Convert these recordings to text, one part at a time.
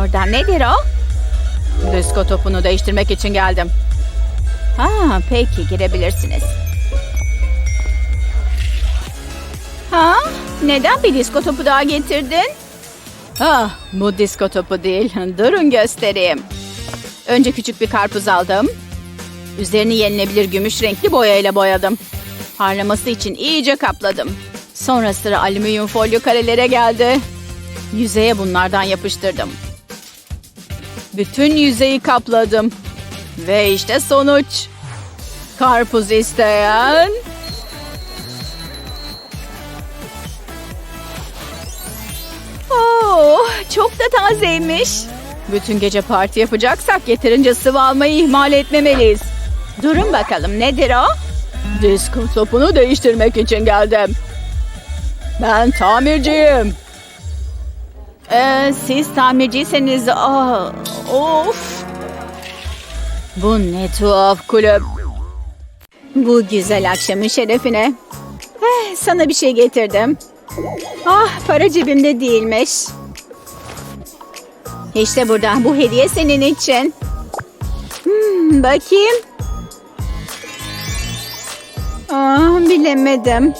orada. Nedir o? Disko topunu değiştirmek için geldim. Ha, peki girebilirsiniz. Ha? Neden bir disko topu daha getirdin? Ah, bu disko topu değil. Durun göstereyim. Önce küçük bir karpuz aldım. Üzerini yenilebilir gümüş renkli boyayla boyadım. Parlaması için iyice kapladım. Sonra sıra alüminyum folyo karelere geldi. Yüzeye bunlardan yapıştırdım. Bütün yüzeyi kapladım. Ve işte sonuç. Karpuz isteyen... Oo, çok da tazeymiş. Bütün gece parti yapacaksak yeterince sıvı almayı ihmal etmemeliyiz. Durun bakalım nedir o? Disko topunu değiştirmek için geldim. Ben tamirciyim. Ee, siz tamirciyseniz... Aa, of. Bu ne tuhaf kulüp. Bu güzel akşamın şerefine. Eh, sana bir şey getirdim. Ah para cebimde değilmiş. İşte burada bu hediye senin için. Hmm, bakayım. Ah, bilemedim.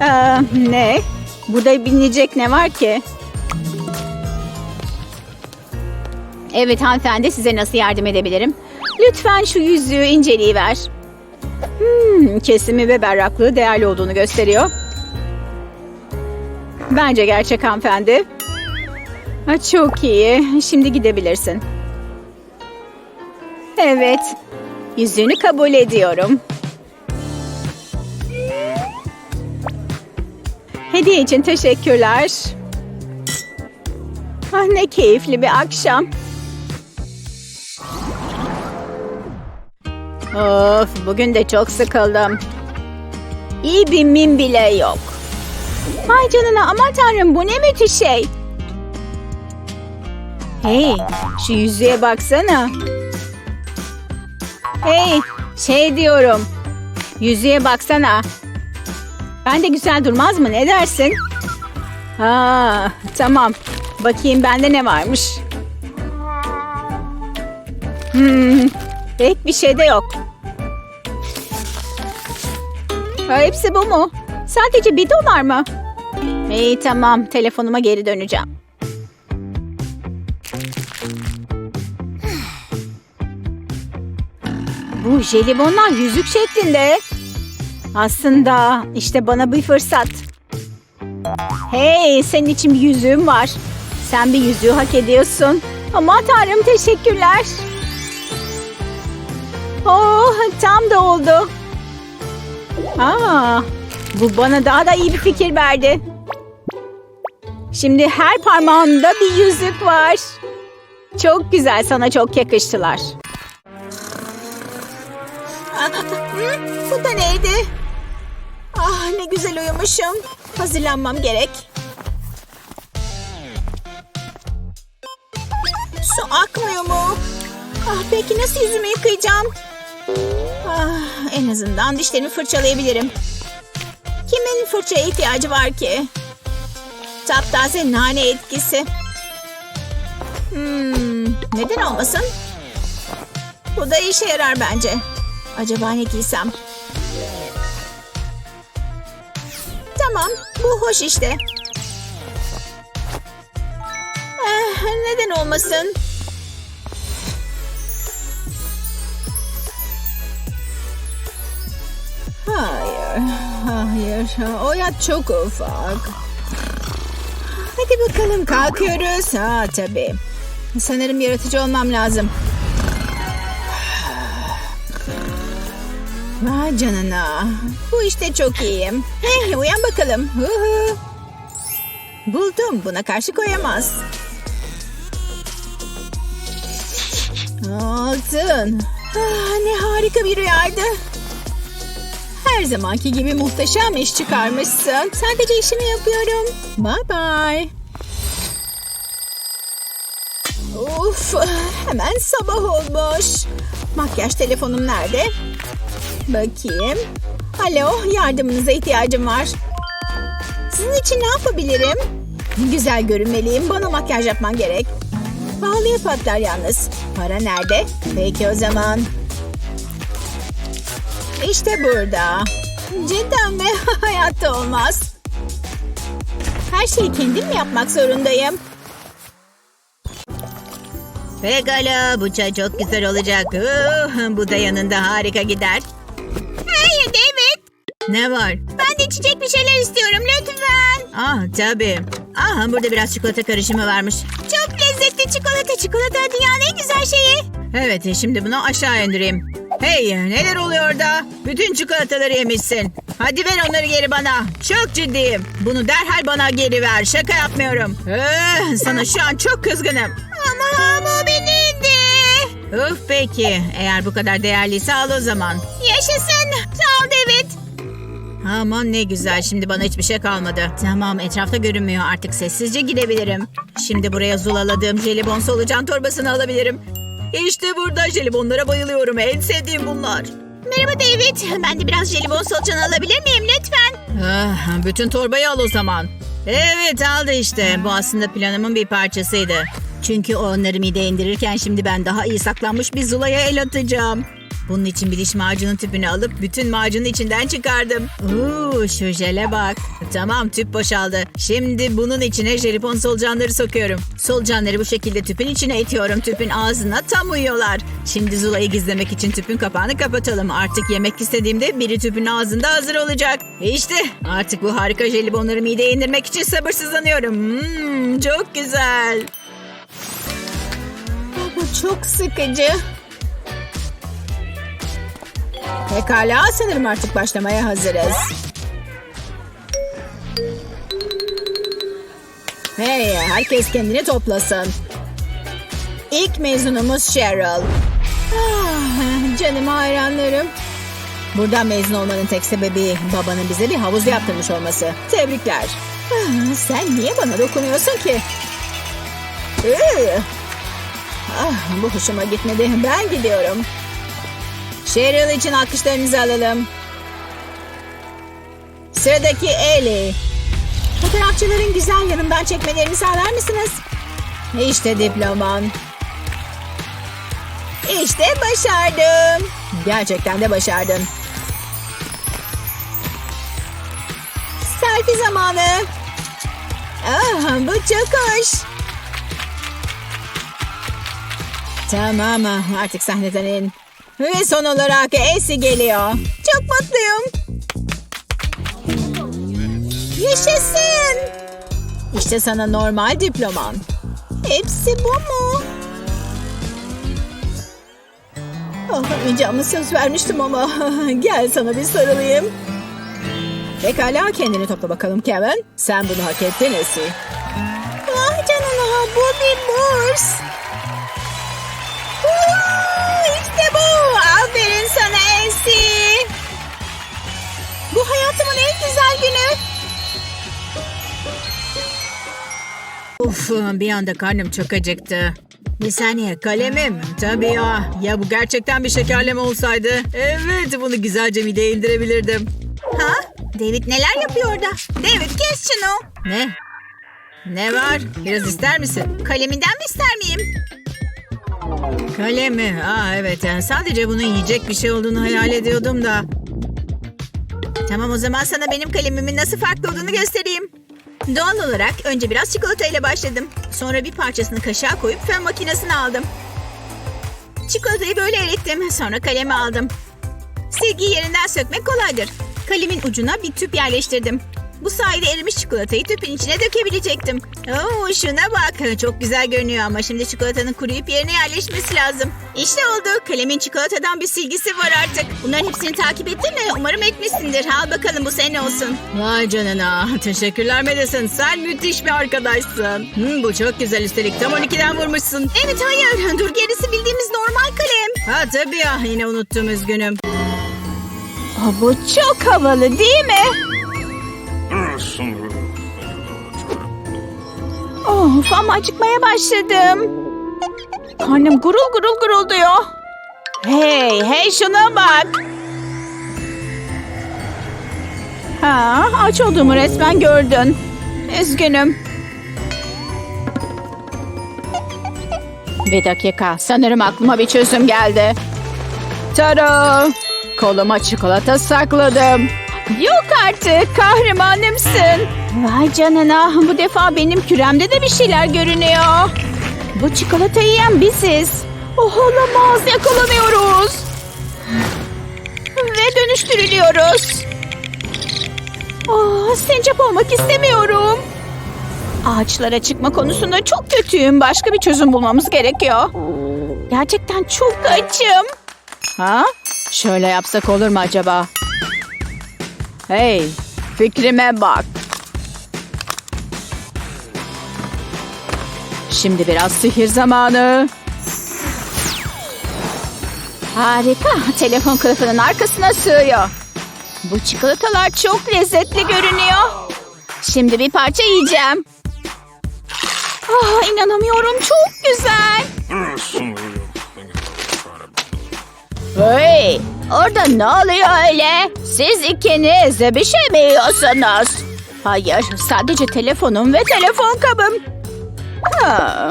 Aa, ne? Burada bilinecek ne var ki? Evet hanımefendi size nasıl yardım edebilirim? Lütfen şu yüzüğü inceleyiver. Hmm, kesimi ve berraklığı değerli olduğunu gösteriyor. Bence gerçek hanımefendi. Ha, çok iyi. Şimdi gidebilirsin. Evet. Yüzüğünü kabul ediyorum. Hediye için teşekkürler. Ah, ne keyifli bir akşam. Of, bugün de çok sıkıldım. İyi bir mim bile yok. Vay canına aman tanrım bu ne müthiş şey. Hey şu yüzüğe baksana. Hey şey diyorum. Yüzüğe baksana. Ben de güzel durmaz mı ne dersin? Ha tamam. Bakayım bende ne varmış. Hmm, pek bir şey de yok. Ha, hepsi bu mu? Sadece bir dolar mı? İyi tamam telefonuma geri döneceğim. Bu jelibonlar yüzük şeklinde. Aslında işte bana bir fırsat. Hey senin için bir yüzüğüm var. Sen bir yüzüğü hak ediyorsun. Aman tanrım teşekkürler. Oh tam da oldu. Aa, bu bana daha da iyi bir fikir verdi. Şimdi her parmağımda bir yüzük var. Çok güzel, sana çok yakıştılar. Bu da neydi? Ah ne güzel uyumuşum. Hazırlanmam gerek. Su akmıyor mu? Ah peki nasıl yüzümü yıkayacağım? En azından dişlerimi fırçalayabilirim. Kimin fırçaya ihtiyacı var ki? Taptaze nane etkisi. Hmm, neden olmasın? Bu da işe yarar bence. Acaba ne giysem? Tamam, bu hoş işte. Eh, neden olmasın? Hayır, hayır. O yat çok ufak. Hadi bakalım kalkıyoruz. Ha tabii. Sanırım yaratıcı olmam lazım. Vay canına. Bu işte çok iyiyim. Hey uyan bakalım. Hu. Buldum. Buna karşı koyamaz. Altın. Ah, ne harika bir rüyaydı. Her zamanki gibi muhteşem iş çıkarmışsın. Sadece işimi yapıyorum. Bye bye. Uf, hemen sabah olmuş. Makyaj telefonum nerede? Bakayım. Alo, yardımınıza ihtiyacım var. Sizin için ne yapabilirim? Güzel görünmeliyim. Bana makyaj yapman gerek. Pahalıya patlar yalnız. Para nerede? Peki o zaman. İşte burada. Cidden mi? Hayatta olmaz. Her şeyi kendim mi yapmak zorundayım? Pekala bu çay çok güzel olacak. Uh, bu da yanında harika gider. Hey David. Ne var? Ben de içecek bir şeyler istiyorum lütfen. Ah tabii. Ah burada biraz çikolata karışımı varmış. Çok lezzetli çikolata. Çikolata dünyanın en güzel şeyi. Evet şimdi bunu aşağı indireyim. Hey neler oluyor orada? Bütün çikolataları yemişsin. Hadi ver onları geri bana. Çok ciddiyim. Bunu derhal bana geri ver. Şaka yapmıyorum. Eh, sana şu an çok kızgınım. Ama ama benimdi. Uf peki. Eğer bu kadar değerliyse al o zaman. Yaşasın. Sağ ol David. Aman ne güzel. Şimdi bana hiçbir şey kalmadı. Tamam etrafta görünmüyor. Artık sessizce gidebilirim. Şimdi buraya zulaladığım jelibon solucan torbasını alabilirim. İşte burada jelibonlara bayılıyorum. En sevdiğim bunlar. Merhaba David. Ben de biraz jelibon solucan alabilir miyim lütfen? Ah, bütün torbayı al o zaman. Evet aldı işte. Bu aslında planımın bir parçasıydı. Çünkü onları mideye indirirken şimdi ben daha iyi saklanmış bir zulaya el atacağım. Bunun için bir diş macunu tüpünü alıp bütün macunu içinden çıkardım. Uuu şu jele bak. Tamam tüp boşaldı. Şimdi bunun içine jelibon solucanları sokuyorum. Solucanları bu şekilde tüpün içine itiyorum. Tüpün ağzına tam uyuyorlar. Şimdi Zula'yı gizlemek için tüpün kapağını kapatalım. Artık yemek istediğimde biri tüpün ağzında hazır olacak. İşte artık bu harika jelibonları mideye indirmek için sabırsızlanıyorum. Hmm, çok güzel. Bu çok sıkıcı. Pekala sanırım artık başlamaya hazırız. Hey herkes kendini toplasın. İlk mezunumuz Cheryl. Ah, canım hayranlarım. Buradan mezun olmanın tek sebebi babanın bize bir havuz yaptırmış olması. Tebrikler. Ah, sen niye bana dokunuyorsun ki? Ah, bu hoşuma gitmedi. Ben gidiyorum. Cheryl için alkışlarınızı alalım. Sıradaki Ellie. Fotoğrafçıların güzel yanımdan çekmelerini sağlar mısınız? İşte diploman. İşte başardım. Gerçekten de başardın. Selfie zamanı. Ah, bu çok hoş. Tamam artık sahneden in. Ve son olarak Esi geliyor. Çok mutluyum. Yaşasın. İşte sana normal diploman. Hepsi bu mu? Oh, önce ama söz vermiştim ama gel sana bir sarılayım. Pekala kendini topla bakalım Kevin. Sen bunu hak ettin Esi. Ah canına bu bir burs. Aferin sana Esi. Bu hayatımın en güzel günü. Uf bir anda karnım çok acıktı. Bir saniye kalemim. Tabii ya. Ya bu gerçekten bir şekerleme olsaydı. Evet bunu güzelce mideye indirebilirdim. Ha? David neler yapıyor orada? David kes şunu. Ne? Ne var? Biraz ister misin? Kaleminden mi ister miyim? Kalem mi? Aa evet yani sadece bunun yiyecek bir şey olduğunu hayal ediyordum da. Tamam o zaman sana benim kalemimin nasıl farklı olduğunu göstereyim. Doğal olarak önce biraz çikolata ile başladım. Sonra bir parçasını kaşığa koyup fön makinesine aldım. Çikolatayı böyle erittim. Sonra kalemi aldım. Silgiyi yerinden sökmek kolaydır. Kalemin ucuna bir tüp yerleştirdim. Bu sayede erimiş çikolatayı tüpün içine dökebilecektim. Oo, şuna bak. Çok güzel görünüyor ama şimdi çikolatanın kuruyup yerine yerleşmesi lazım. İşte oldu. Kalemin çikolatadan bir silgisi var artık. Bunların hepsini takip ettin mi? Umarım etmişsindir. Al bakalım bu senin olsun. Vay canına. Teşekkürler Madison. Sen müthiş bir arkadaşsın. Hmm, bu çok güzel üstelik. Tam 12'den vurmuşsun. Evet hayır. Dur gerisi bildiğimiz normal kalem. Ha tabii ya. Yine unuttum üzgünüm. bu çok havalı değil mi? Of ama acıkmaya başladım. Karnım gurul gurul gurulduyor. Hey hey şuna bak. Ha, aç olduğumu resmen gördün. Üzgünüm. Bir dakika. Sanırım aklıma bir çözüm geldi. Tada! Koluma çikolata sakladım. Yok artık. Kahramanımsın. Vay canına. Bu defa benim küremde de bir şeyler görünüyor. Bu çikolatayı yiyen biziz. Oh olamaz. Yakalanıyoruz. Ve dönüştürülüyoruz. Oh, sincap olmak istemiyorum. Ağaçlara çıkma konusunda çok kötüyüm. Başka bir çözüm bulmamız gerekiyor. Gerçekten çok açım. Ha? Şöyle yapsak olur mu acaba? Hey, fikrime bak. Şimdi biraz sihir zamanı. Harika. Telefon kılıfının arkasına sığıyor. Bu çikolatalar çok lezzetli görünüyor. Şimdi bir parça yiyeceğim. Ah, inanamıyorum. Çok güzel. Hey, orada ne oluyor öyle? Siz ikiniz bir şey mi yiyorsunuz? Hayır, sadece telefonum ve telefon kabım. Ha.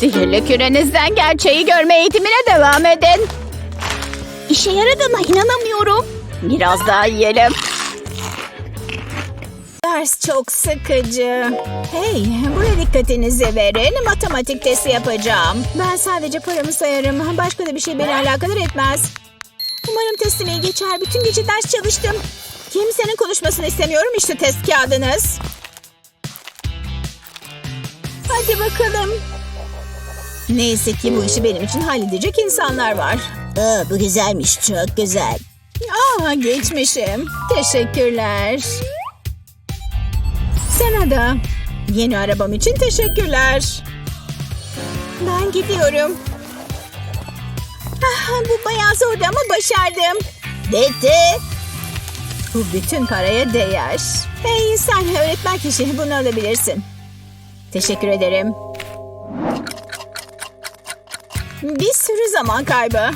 Sihirli kürenizden gerçeği görme eğitimine devam edin. İşe yaradığına inanamıyorum. Biraz daha yiyelim. Ders çok sıkıcı. Hey, buraya dikkatinizi verin. Matematik testi yapacağım. Ben sadece paramı sayarım. Başka da bir şey beni alakadar etmez. Umarım testim iyi geçer. Bütün gece ders çalıştım. Kimsenin konuşmasını istemiyorum. İşte test kağıdınız. Hadi bakalım. Neyse ki bu işi benim için halledecek insanlar var. Aa, bu güzelmiş, çok güzel. Aa, geçmişim. Teşekkürler. Sana da. Yeni arabam için teşekkürler. Ben gidiyorum. Ah, bu bayağı zordu ama başardım. Bitti. Bu bütün paraya değer. Hey sen öğretmen kişi bunu alabilirsin. Teşekkür ederim. Bir sürü zaman kaybı.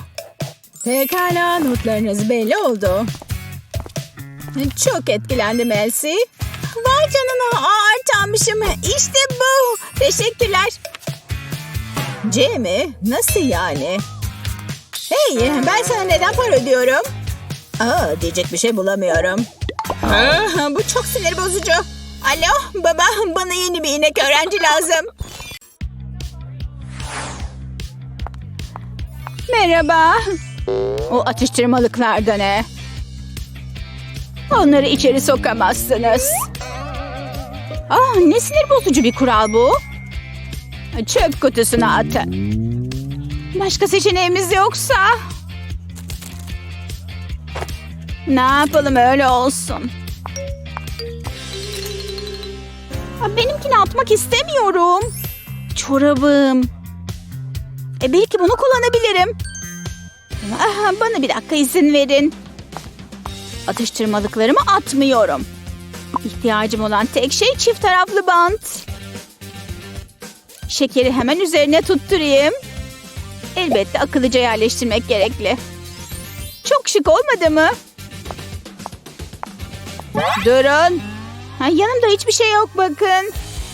Pekala notlarınız belli oldu. Çok etkilendim Elsie. Vay canına ağır tanmışım. İşte bu. Teşekkürler. Mi? Nasıl yani? Hey ben sana neden para ödüyorum? Aa, diyecek bir şey bulamıyorum. Aa, bu çok sinir bozucu. Alo baba bana yeni bir inek öğrenci lazım. Merhaba. O atıştırmalıklar da ne? Onları içeri sokamazsınız. Ah, ne sinir bozucu bir kural bu. Çöp kutusuna atın. Başka seçeneğimiz yoksa... Ne yapalım öyle olsun. Benimkini atmak istemiyorum. Çorabım. E belki bunu kullanabilirim. Ah, bana bir dakika izin verin. Atıştırmalıklarımı atmıyorum. İhtiyacım olan tek şey çift taraflı bant. Şekeri hemen üzerine tutturayım. Elbette akıllıca yerleştirmek gerekli. Çok şık olmadı mı? Durun. Ha, yanımda hiçbir şey yok bakın.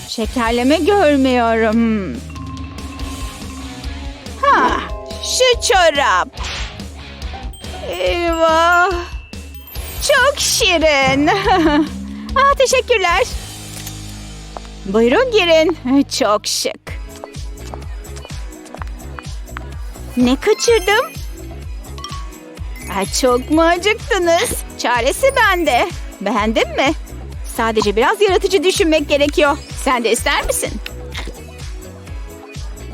Şekerleme görmüyorum. Ha, şu çorap. Eyvah. Çok şirin. ah, teşekkürler. Buyurun girin. Çok şık. Ne kaçırdım? Çok mu acıktınız? Çaresi bende. Beğendin mi? Sadece biraz yaratıcı düşünmek gerekiyor. Sen de ister misin?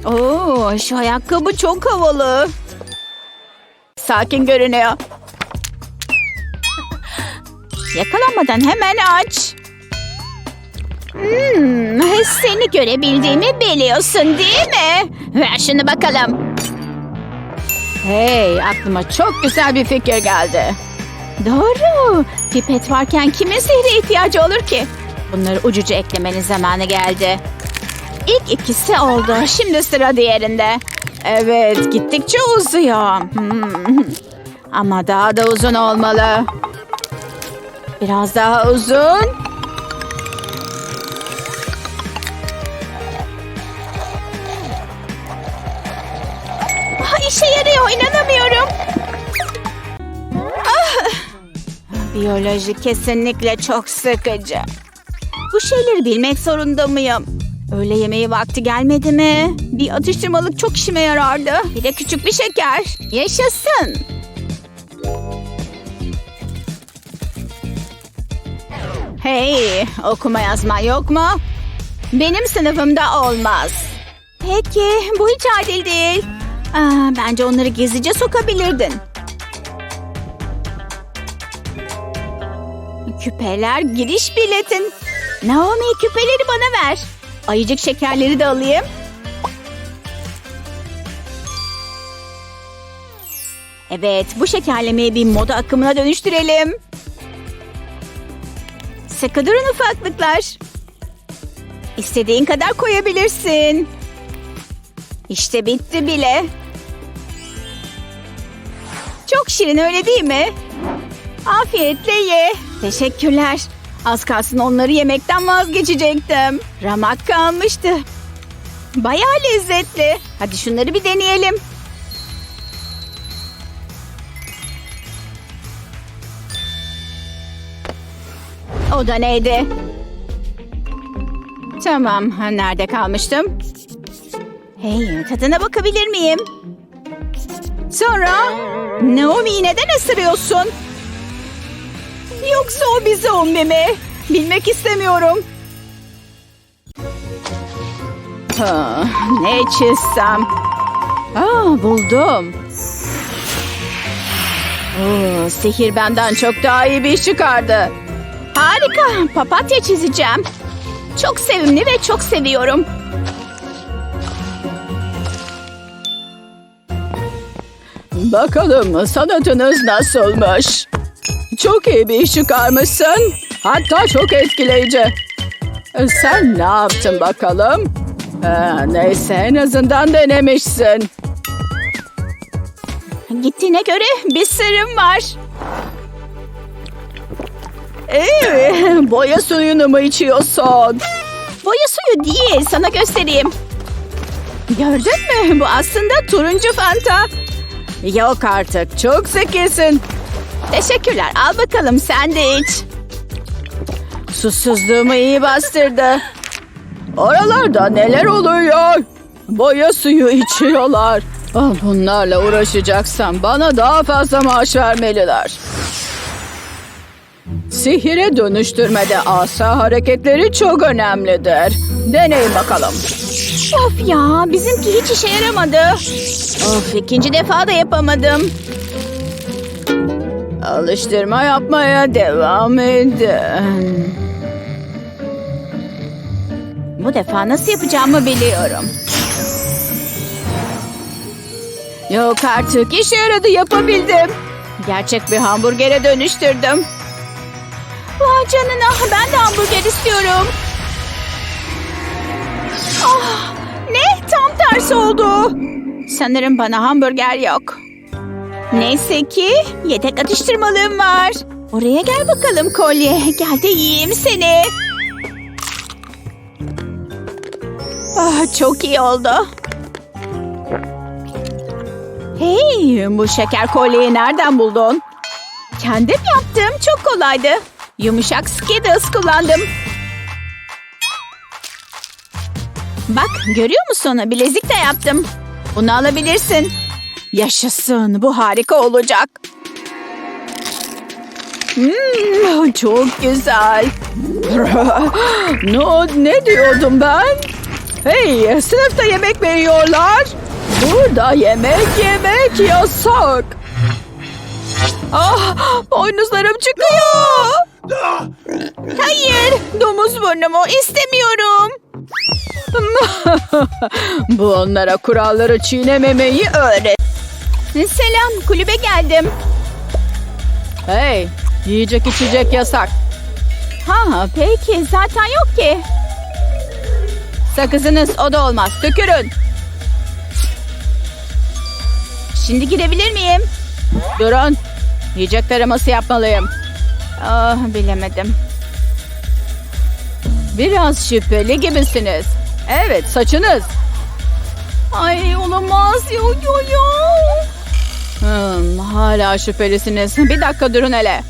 Oo, şu ayakkabı çok havalı. Sakin görünüyor. Yakalanmadan hemen aç. Hmm, seni görebildiğimi biliyorsun değil mi? Ver şunu bakalım. Hey, aklıma çok güzel bir fikir geldi. Doğru. Pipet varken kimin sihre ihtiyacı olur ki? Bunları ucuca eklemenin zamanı geldi. İlk ikisi oldu. Şimdi sıra diğerinde. Evet, gittikçe uzuyor. Hmm. Ama daha da uzun olmalı. Biraz daha uzun. Biyoloji kesinlikle çok sıkıcı. Bu şeyleri bilmek zorunda mıyım? Öğle yemeği vakti gelmedi mi? Bir atıştırmalık çok işime yarardı. Bir de küçük bir şeker. Yaşasın. Hey, okuma yazma yok mu? Benim sınıfımda olmaz. Peki, bu hiç adil değil. Aa, bence onları gizlice sokabilirdin. Küpeler giriş biletin. Naomi küpeleri bana ver. Ayıcık şekerleri de alayım. Evet, bu şekerlemeyi bir moda akımına dönüştürelim. Sıkı durun ufaklıklar. İstediğin kadar koyabilirsin. İşte bitti bile. Çok şirin öyle değil mi? Afiyetle ye. Teşekkürler. Az kalsın onları yemekten vazgeçecektim. Ramak kalmıştı. Bayağı lezzetli. Hadi şunları bir deneyelim. O da neydi? Tamam, nerede kalmıştım? Hey, tadına bakabilir miyim? Sonra, Naomi'yi neden ısırıyorsun? Yoksa o bir zombi mi? Bilmek istemiyorum. Ha, ne çizsem? Aa, buldum. Oo, sihir benden çok daha iyi bir iş çıkardı. Harika. Papatya çizeceğim. Çok sevimli ve çok seviyorum. Bakalım sanatınız nasılmış? Çok iyi bir iş çıkarmışsın. Hatta çok etkileyici. E, Sen ne yaptın bakalım? Ha, neyse en azından denemişsin. Gittiğine göre bir sırrım var. Ee, boya suyunu mu içiyorsun? Boya suyu değil, sana göstereyim. Gördün mü? Bu aslında turuncu fanta. Yok artık, çok zekisin. Teşekkürler, al bakalım sen de iç. Susuzluğumu iyi bastırdı. Oralarda neler oluyor? Boya suyu içiyorlar. Ah, bunlarla uğraşacaksam bana daha fazla maaş vermeliler. Sihire dönüştürmede asa hareketleri çok önemlidir. Deneyin bakalım. Of ya bizimki hiç işe yaramadı. Of ikinci defa da yapamadım. Alıştırma yapmaya devam edin. Bu defa nasıl yapacağımı biliyorum. Yok artık işe yaradı yapabildim. Gerçek bir hamburgere dönüştürdüm. Vay canına ben de hamburger istiyorum. Ah, ne tam tersi oldu. Sanırım bana hamburger yok. Neyse ki yedek atıştırmalığım var. Oraya gel bakalım kolye. Gel de yiyeyim seni. Ah, çok iyi oldu. Hey, bu şeker kolyeyi nereden buldun? Kendim yaptım. Çok kolaydı. Yumuşak Skittles kullandım. Bak görüyor musun? Bilezik de yaptım. Bunu alabilirsin. Yaşasın. Bu harika olacak. Hmm, çok güzel. ne, ne diyordum ben? Hey, sınıfta yemek veriyorlar. Burada yemek yemek yasak. Ah, boynuzlarım çıkıyor. Hayır, domuz burnumu istemiyorum. Bu onlara kuralları çiğnememeyi öğret. Selam, kulübe geldim. Hey, yiyecek içecek yasak. Ha, peki zaten yok ki. Sakızınız o da olmaz. Tükürün. Şimdi girebilir miyim? Durun. Yiyecek taraması yapmalıyım. Ah bilemedim. Biraz şüpheli gibisiniz. Evet saçınız. Ay olamaz. Yo yo yo. Hmm, hala şüphelisiniz. Bir dakika durun hele.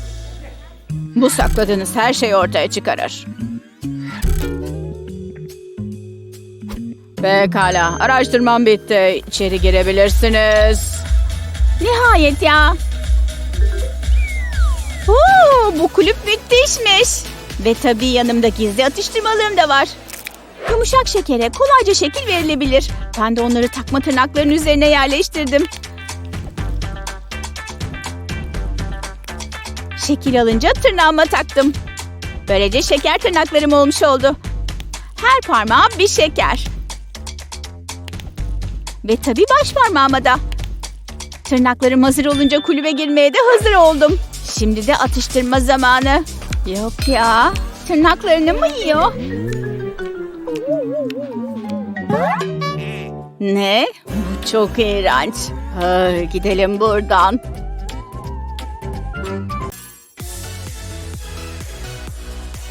Bu sakladığınız her şey ortaya çıkarır. Pekala, araştırmam bitti. İçeri girebilirsiniz. Nihayet ya. Oo, bu kulüp müthişmiş. Ve tabii yanımda gizli atıştırmalığım da var. Yumuşak şekere kolayca şekil verilebilir. Ben de onları takma tırnakların üzerine yerleştirdim. Şekil alınca tırnağıma taktım. Böylece şeker tırnaklarım olmuş oldu. Her parmağım bir şeker. Ve tabii baş parmağıma da. Tırnaklarım hazır olunca kulübe girmeye de hazır oldum. Şimdi de atıştırma zamanı. Yok ya. Tırnaklarını mı yiyor? Ne? Bu çok iğrenç. Ay, gidelim buradan.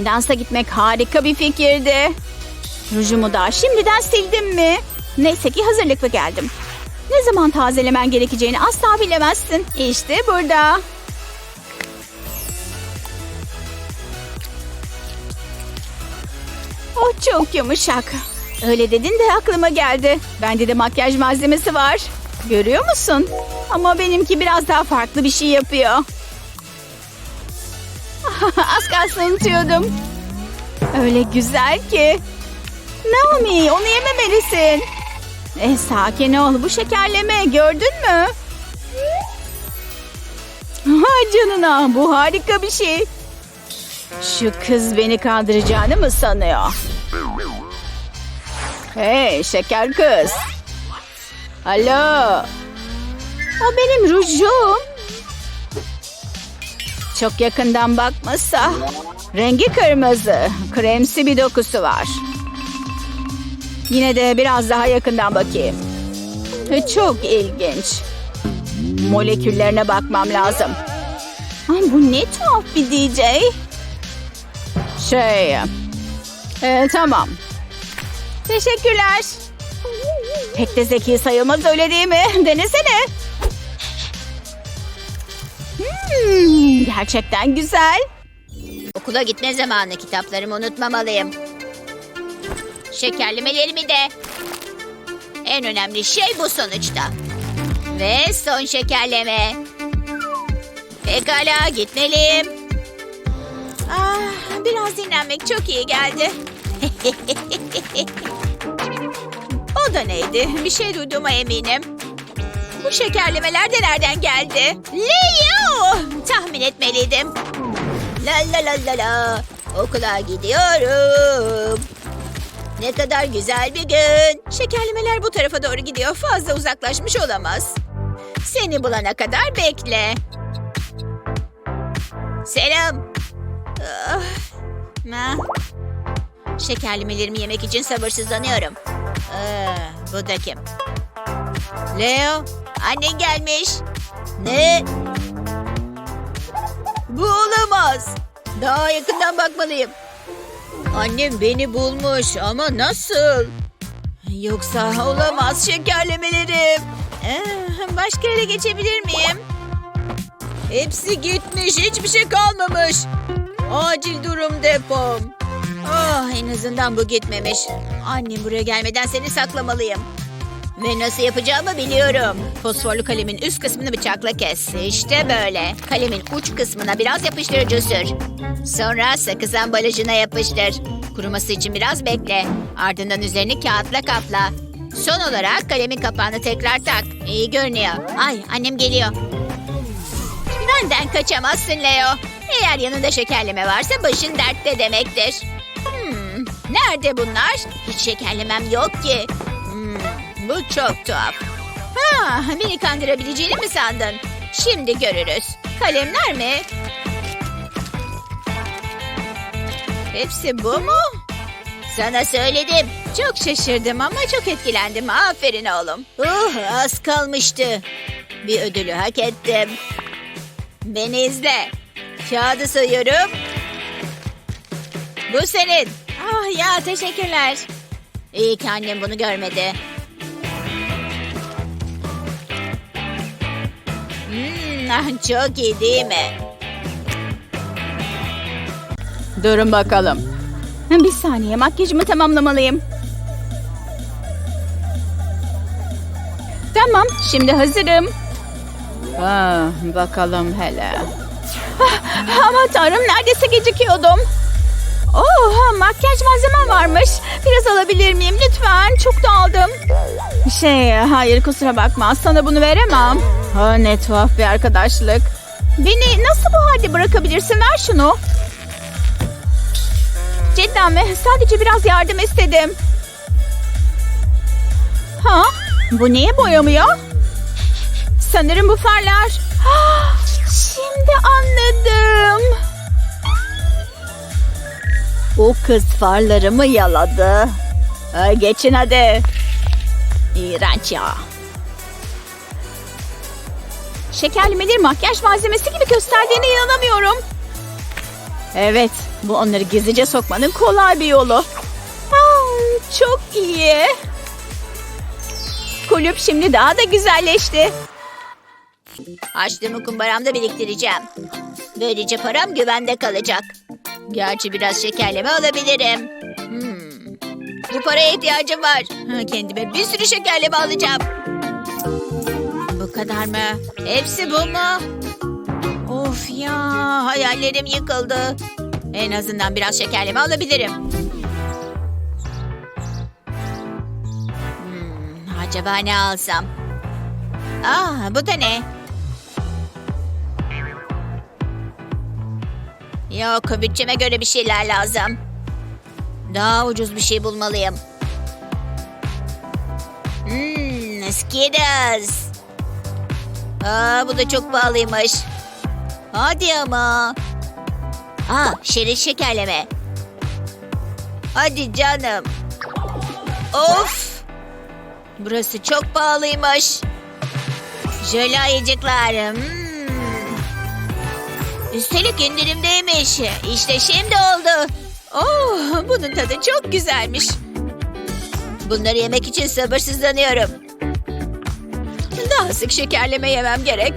Dansa gitmek harika bir fikirdi. Rujumu da şimdiden sildim mi? Neyse ki hazırlıklı geldim. Ne zaman tazelemen gerekeceğini asla bilemezsin. İşte burada. O çok yumuşak. Öyle dedin de aklıma geldi. Bende de makyaj malzemesi var. Görüyor musun? Ama benimki biraz daha farklı bir şey yapıyor. Az kalsın unutuyordum. Öyle güzel ki. Naomi onu yememelisin. E, sakin ol bu şekerleme gördün mü? Ha canına bu harika bir şey. Şu kız beni kandıracağını mı sanıyor? Hey şeker kız. Alo. O benim rujum. Çok yakından bakmasa. Rengi kırmızı. Kremsi bir dokusu var. Yine de biraz daha yakından bakayım. Çok ilginç. Moleküllerine bakmam lazım. Ay, bu ne tuhaf bir DJ. Şey... e, tamam. Teşekkürler. Pek de zeki sayılmaz öyle değil mi? Denesene. Hmm, gerçekten güzel. Okula gitme zamanı kitaplarımı unutmamalıyım. Şekerlemelerimi de. En önemli şey bu sonuçta. Ve son şekerleme. Pekala gitmeliyim. Ah, biraz dinlenmek çok iyi geldi. o da neydi? Bir şey duyduğuma eminim. Bu şekerlemeler de nereden geldi? Leo! Tahmin etmeliydim. La la la la la. Okula gidiyorum. Ne kadar güzel bir gün. Şekerlemeler bu tarafa doğru gidiyor. Fazla uzaklaşmış olamaz. Seni bulana kadar bekle. Selam. Ah, ah. Şekerlemelerimi yemek için sabırsızlanıyorum. Ah, bu da kim? Leo, annen gelmiş. Ne? Bu olamaz. Daha yakından bakmalıyım. Annem beni bulmuş ama nasıl? Yoksa olamaz şekerlemelerim. Ee, başka yere geçebilir miyim? Hepsi gitmiş, hiçbir şey kalmamış. Acil durum depom. Ah, en azından bu gitmemiş. Annem buraya gelmeden seni saklamalıyım. Ve nasıl yapacağımı biliyorum. Fosforlu kalemin üst kısmını bıçakla kes. İşte böyle. Kalemin uç kısmına biraz yapıştırıcı sür. Sonra sakız ambalajına yapıştır. Kuruması için biraz bekle. Ardından üzerini kağıtla kapla. Son olarak kalemin kapağını tekrar tak. İyi görünüyor. Ay annem geliyor. Benden kaçamazsın Leo. Eğer yanında şekerleme varsa başın dertte demektir. Hmm, nerede bunlar? Hiç şekerlemem yok ki. Hmm, bu çok tuhaf. Ha, beni kandırabileceğini mi sandın? Şimdi görürüz. Kalemler mi? Hepsi bu mu? Sana söyledim. Çok şaşırdım ama çok etkilendim. Aferin oğlum. Uh, az kalmıştı. Bir ödülü hak ettim. Beni izle. Kağıdı sayıyorum. Bu senin. Ah ya teşekkürler. İyi ki annem bunu görmedi. Çok iyi değil mi? Durun bakalım. Bir saniye makyajımı tamamlamalıyım. Tamam şimdi hazırım. Ah, bakalım hele. Ah, Aman tanrım neredeyse gecikiyordum. Oh makyaj malzemem varmış. Biraz alabilir miyim lütfen? Çok daldım. Şey hayır kusura bakma sana bunu veremem. Ha, ne tuhaf bir arkadaşlık. Beni nasıl bu halde bırakabilirsin? Ver şunu. Cidden mi? Sadece biraz yardım istedim. Ha? Bu niye boyamıyor? Sanırım bu farlar. Ah, Şimdi anladım. O kız farlarımı yaladı. Ay, geçin hadi. İğrenç ya. Şekerlemeleri makyaj malzemesi gibi gösterdiğine inanamıyorum. Evet, bu onları gizlice sokmanın kolay bir yolu. Aa, çok iyi. Kulüp şimdi daha da güzelleşti. Harçlığımı kumbaramda biriktireceğim. Böylece param güvende kalacak. Gerçi biraz şekerleme alabilirim. Hmm. Bu paraya ihtiyacım var. Kendime bir sürü şekerleme alacağım. Kadar mı? Hepsi bu mu? Of ya hayallerim yıkıldı. En azından biraz şekerleme alabilirim. Hmm, acaba ne alsam? Aa, bu da ne? Yok, bütçeme göre bir şeyler lazım. Daha ucuz bir şey bulmalıyım. Hmm, Skittles. Aa, bu da çok pahalıymış. Hadi ama. Aa, şerit şekerleme. Hadi canım. Of. Burası çok pahalıymış. Jöle ayıcıklar. Hmm. Üstelik indirimdeymiş. İşte şimdi oldu. Oh, bunun tadı çok güzelmiş. Bunları yemek için sabırsızlanıyorum. Daha sık şekerleme yemem gerek.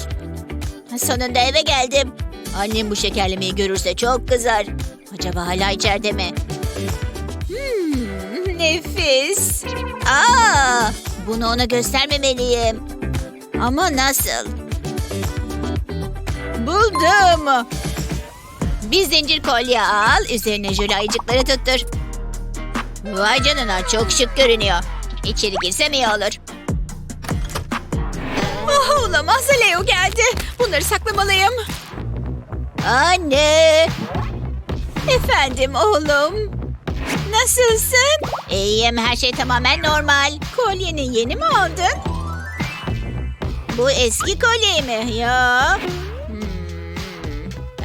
Sonunda eve geldim. Annem bu şekerlemeyi görürse çok kızar. Acaba hala içeride mi? Hmm, nefis. Aa, bunu ona göstermemeliyim. Ama nasıl? Buldum. Bir zincir kolye al, üzerine jöle ayıcıkları tuttur. Vay canına çok şık görünüyor. İçeri girsem iyi olur. Olamaz Leo geldi. Bunları saklamalıyım. Anne. Efendim oğlum. Nasılsın? İyiyim her şey tamamen normal. Kolyenin yeni mi aldın? Bu eski kolye mi? Ya. Hmm.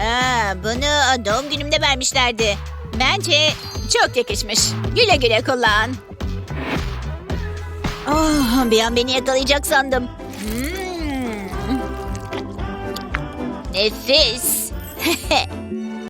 Aa, bunu doğum günümde vermişlerdi. Bence çok yakışmış. Güle güle kullan. Oh, bir an beni yakalayacak sandım. Nefis.